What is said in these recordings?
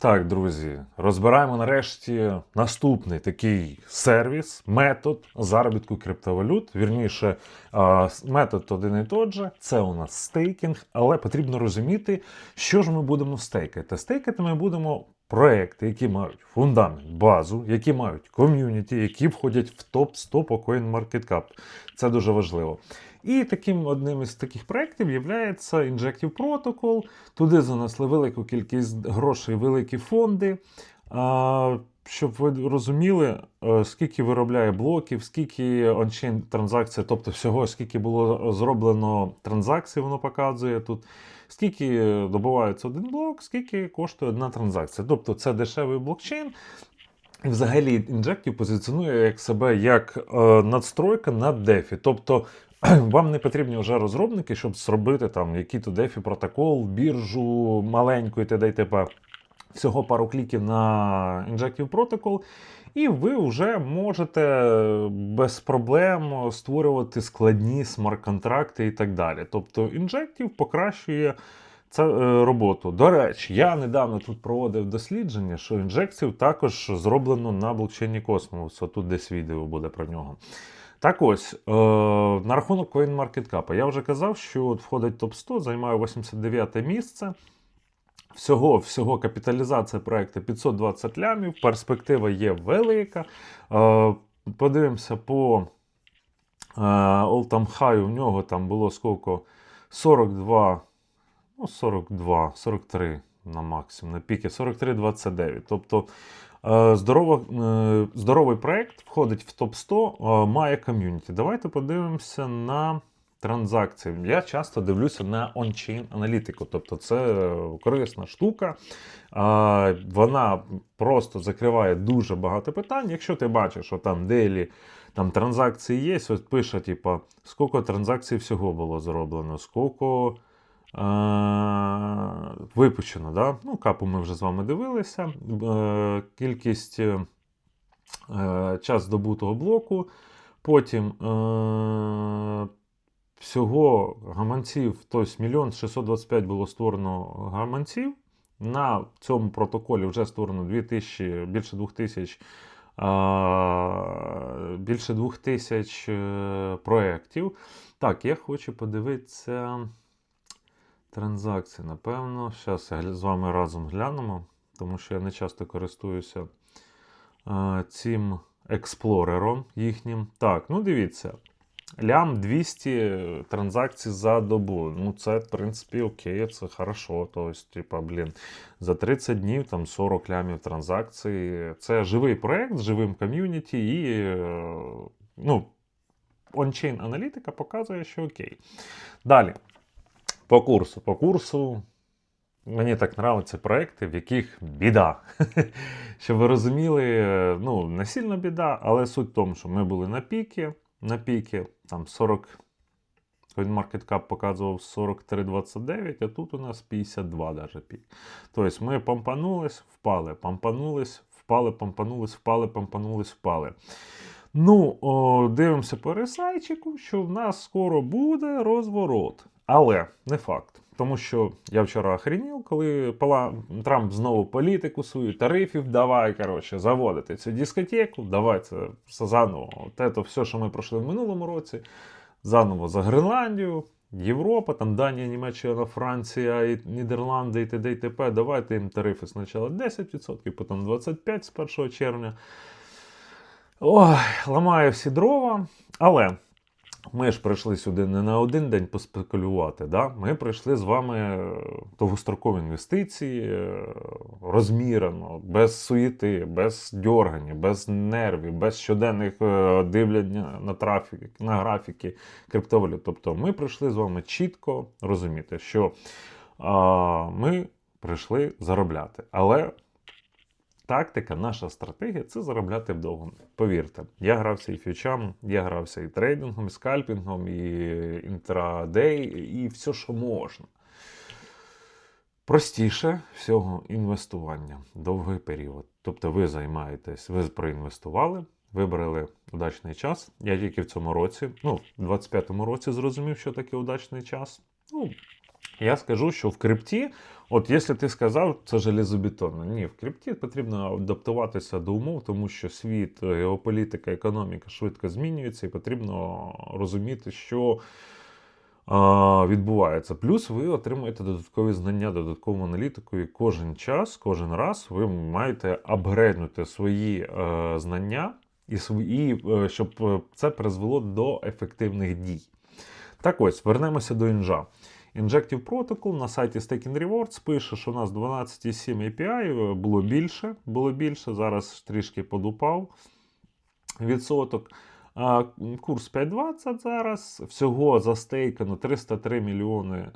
Так, друзі, розбираємо нарешті наступний такий сервіс, метод заробітку криптовалют. Вірніше, метод один і той же. Це у нас стейкінг, але потрібно розуміти, що ж ми будемо стейкати. Стейкати ми будемо проекти, які мають фундамент, базу, які мають ком'юніті, які входять в топ 100 по CoinMarketCap. Це дуже важливо. І таким одним із таких проєктів є Injective Protocol. Туди занесли велику кількість грошей, великі фонди. Щоб ви розуміли, е, скільки виробляє блоків, скільки ончейн транзакцій, тобто всього, скільки було зроблено транзакцій, воно показує тут. Скільки добувається один блок, скільки коштує одна транзакція. Тобто це дешевий блокчейн. І взагалі інжектів позиціонує як себе як е, надстройка над DeFi. Тобто вам не потрібні вже розробники, щоб зробити там який-то DeFi протокол, біржу маленьку і т.д. і т.п. Всього пару кліків на Injective Protocol, і ви вже можете без проблем створювати складні смарт-контракти і так далі. Тобто Injective покращує це е, роботу. До речі, я недавно тут проводив дослідження, що Injective також зроблено на блокчейні Cosmos. Тут десь відео буде про нього. Так ось, е, на рахунок CoinMarketCap. Я вже казав, що от входить топ 100, займає 89 те місце. Всього, всього капіталізація проекту 520 лямів, перспектива є велика. Е, подивимося по е, all-time high, у нього там було скільки? 42, ну 42, 43 на максимум, на піки 43,29. Тобто е, здорова, здоровий проект входить в топ 100, е, має ком'юніті. Давайте подивимося на транзакції. Я часто дивлюся на on-chain аналітику, тобто це е, корисна штука. Вона просто закриває дуже багато питань. Якщо ти бачиш, що там делі там транзакції є, ось пише, типа, скільки транзакцій всього було зроблено, скільки. Е, випущено, да? ну, капу ми вже з вами дивилися. Е, кількість е, час здобутого блоку. Потім е, всього гаманців, тобто мільйон 625 було створено гаманців. На цьому протоколі вже створено 2000, більше 2000 а, більше 2000 е, проєктів. Так, я хочу подивитися транзакції, напевно. Зараз з вами разом глянемо, тому що я не часто користуюся е, цим експлорером їхнім. Так, ну дивіться. Лям 200 транзакцій за добу. Ну, це, в принципі, окей, це хорошо. Тобто, типа, блін, за 30 днів там 40 лямів транзакцій. Це живий проект з живим ком'юніті, і е, ну, ончейн аналітика показує, що окей. Далі. По курсу. По курсу. Мені так нравляться проекти, в яких біда. Щоб ви розуміли, е, ну, не сильно біда, але суть в тому, що ми були на піки. На піки там 40. CoinMarketCap показував 43,29, а тут у нас 52 даже пік. Тобто ми помпанулись, впали, помпанулись, впали, помпанулись, впали, помпанулись, впали. Ну, о, дивимося по ресайчику, що в нас скоро буде розворот. Але не факт. Тому що я вчора охренів, коли. Трамп знову політику свою, тарифів давай, коротше, заводити цю дискотеку, давай це заново. От це все, що ми пройшли в минулому році, заново за Гренландію, Європа, там Данія, Німеччина, Франція, і Нідерланди і т.д. і т.п. Давайте їм тарифи спочатку 10%, потім 25% з 1 червня. Ой, ламаю всі дрова, але. Ми ж прийшли сюди не на один день поспекулювати. Да? Ми прийшли з вами е, довгострокові інвестиції е, розмірено, без суєти, без дьоргання, без нервів, без щоденних е, дивлення на трафік, на графіки криптовалют. Тобто ми прийшли з вами чітко розуміти, що а, ми прийшли заробляти. Але Тактика, наша стратегія це заробляти вдовго. Повірте, я грався і фьючам, я грався і трейдингом, і скальпінгом, і інтрадей, і все, що можна. Простіше всього інвестування довгий період. Тобто ви займаєтесь, ви проінвестували, вибрали удачний час. Я тільки в цьому році, ну, в 25-му році зрозумів, що таке удачний час. Ну, Я скажу, що в крипті, от якщо ти сказав, це железобетонно. Ні, в крипті потрібно адаптуватися до умов, тому що світ, геополітика, економіка швидко змінюється, і потрібно розуміти, що відбувається. Плюс ви отримуєте додаткові знання, додаткову аналітику, і кожен час, кожен раз ви маєте апгрейднути свої е, знання, і свої, е, щоб е, це призвело до ефективних дій. Так ось, вернемося до інжа. Injective Protocol на сайті Staking Rewards пише, що у нас 12,7 API було більше, було більше, зараз трішки подупав відсоток. Курс 5.20 зараз. Всього застейкано 303 мільйони е,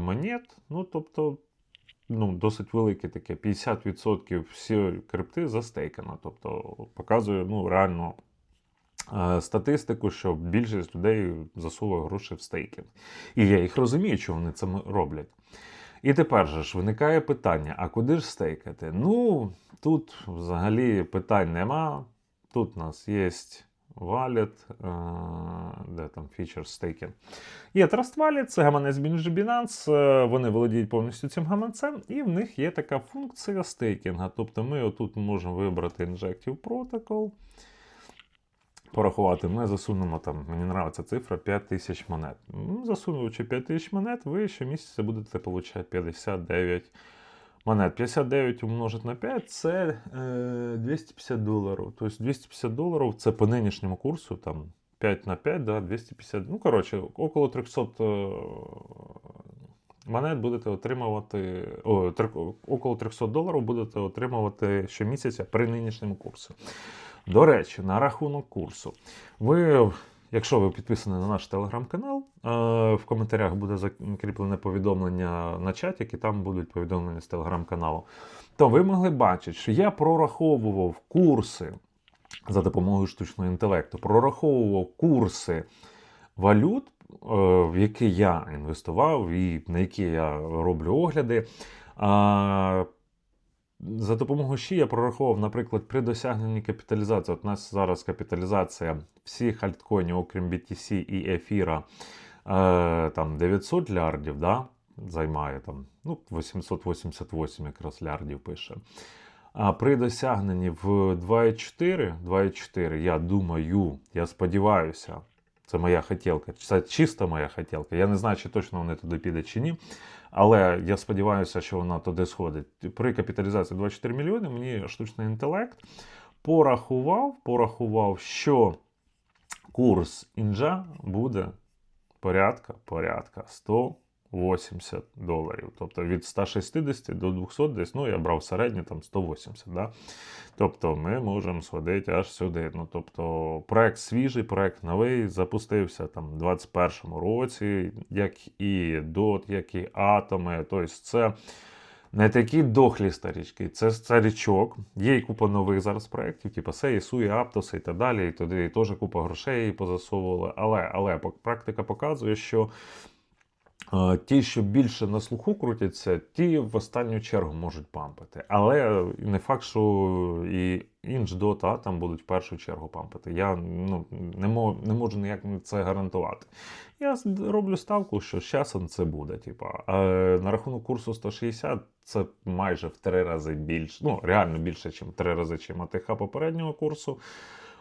монет. Ну, тобто, ну, досить велике таке. 50% всі крипти застейкано. Тобто, показує ну, реально е, статистику, що більшість людей засовує гроші в стейкінг. І я їх розумію, що вони це роблять. І тепер же ж виникає питання: а куди ж стейкати? Ну, тут взагалі питань нема. Тут у нас є Wallet, е, де там Feature Staking. Є Trust Wallet, це гаманець Binance, е, вони володіють повністю цим гаманцем, і в них є така функція стейкінга. Тобто ми отут можемо вибрати Injective Protocol, порахувати. Ми засунемо там, мені подобається цифра 5000 монет. Ну, Засунувши 5000 монет, ви щомісяця будете отримати 59 монет. 59 умножить на 5 це е, 250 доларів. Тобто 250 доларів це по нинішньому курсу, там 5 на 5, да, 250. Ну, коротше, около 300 е, монет будете отримувати. О, около 300 доларів будете отримувати щомісяця при нинішньому курсі. До речі, на рахунок курсу. Ви, якщо ви підписані на наш телеграм-канал, е, в коментарях буде закріплене повідомлення на чаті, які там будуть повідомлення з телеграм-каналу. То ви могли бачити, що я прораховував курси за допомогою штучного інтелекту, прораховував курси валют, е, в які я інвестував і на які я роблю огляди. За допомогою ще я прораховував, наприклад, при досягненні капіталізації. От у нас зараз капіталізація всіх альткоїнів, окрім BTC і ефіра, е, там 900 лярдів, да, займає там, ну, 888 якраз лярдів пише. А при досягненні в 2,4, 2,4, я думаю, я сподіваюся, це моя хотілка, це чисто моя хотілка. Я не знаю, чи точно вони туди підуть чи ні. Але я сподіваюся, що вона туди сходить. При капіталізації 24 мільйони мені штучний інтелект порахував, порахував, що курс інжа буде порядка, порядка 180 доларів. Тобто від 160 до 200 десь, ну я брав середнє там 180. Да? Тобто ми можемо сходити аж сюди. Ну, тобто проект свіжий, проект новий, запустився там у 2021 році, як і DOT, як і атоми. Тобто це не такі дохлі старічки, це старічок. Є і купа нових зараз проєктів, типу Сеї, Суї, Аптоси і так далі. І туди теж купа грошей позасовували. Але, але практика показує, що. Ті, що більше на слуху крутяться, ті в останню чергу можуть пампити. Але не факт, що і інж дота там будуть в першу чергу пампити. Я ну, не, мож, не можу ніяк це гарантувати. Я роблю ставку, що з часом це буде. Типу. А на рахунок курсу 160 це майже в три рази більше, ну реально більше, ніж три рази, чим АТХ попереднього курсу.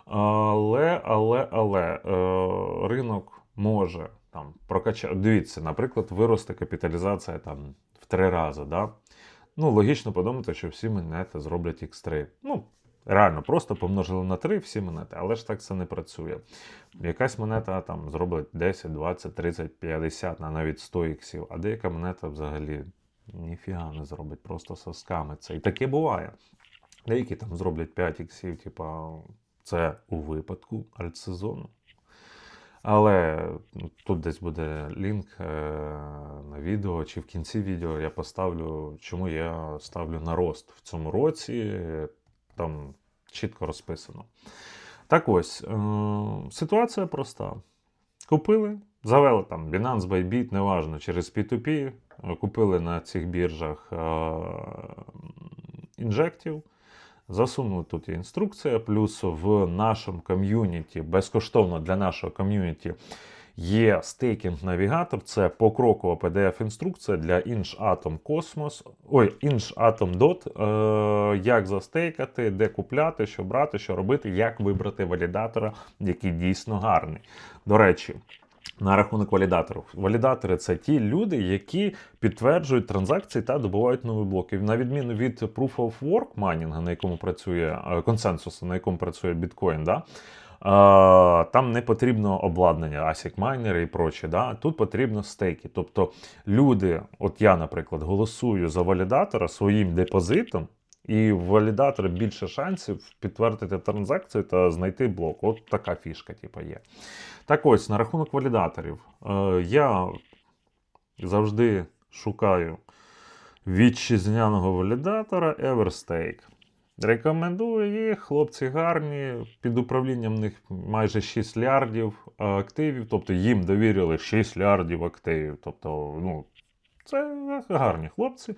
Але, але, але е, ринок може там прокачати. Дивіться, наприклад, виросте капіталізація там в три рази. Да? Ну, логічно подумати, що всі монети зроблять X3. Ну, реально, просто помножили на 3 всі монети, але ж так це не працює. Якась монета там зробить 10, 20, 30, 50 на навіть 100 іксів, а деяка монета взагалі ніфіга не зробить, просто сосками це. І таке буває. Деякі там зроблять 5 іксів, типа це у випадку альтсезону. Але ну, тут десь буде лінк е, на відео, чи в кінці відео я поставлю, чому я ставлю на рост в цьому році. Там чітко розписано. Так ось, е, ситуація проста. Купили, завели там Binance, Bybit, неважно, через P2P, купили на цих біржах е, інжектів. Засунули тут є інструкція, плюс в нашому ком'юніті, безкоштовно для нашого ком'юніті Є стейкінг-навігатор, це покрокова PDF-інструкція для InchAtom Cosmos, ой, Dot, е, як застейкати, де купляти, що брати, що робити, як вибрати валідатора, який дійсно гарний. До речі, на рахунок валідаторів. Валідатори це ті люди, які підтверджують транзакції та добувають нові блоки. На відміну від Proof of Work майнінга, на якому працює е, консенсусу, на якому працює біткоін, да? е, там не потрібно обладнання, ASIC майнери і проче. Да? Тут потрібно стейки. Тобто люди, от я, наприклад, голосую за валідатора своїм депозитом. І в валідатора більше шансів підтвердити транзакцію та знайти блок. От така фішка, типу, є. Так ось, на рахунок валідаторів. Е, я завжди шукаю вітчизняного валідатора Everstake. Рекомендую їх, хлопці гарні. Під управлінням них майже 6 лярдів е, активів, тобто їм довірили 6 лярдів активів. Тобто, ну, це гарні хлопці.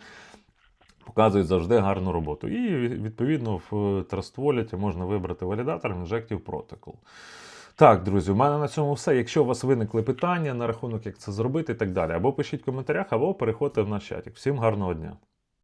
Показують завжди гарну роботу. І відповідно в Trustwallet можна вибрати валідатор Injective Protocol. Так, друзі, у мене на цьому все. Якщо у вас виникли питання на рахунок, як це зробити і так далі, або пишіть в коментарях, або переходьте в наш чатик. Всім гарного дня!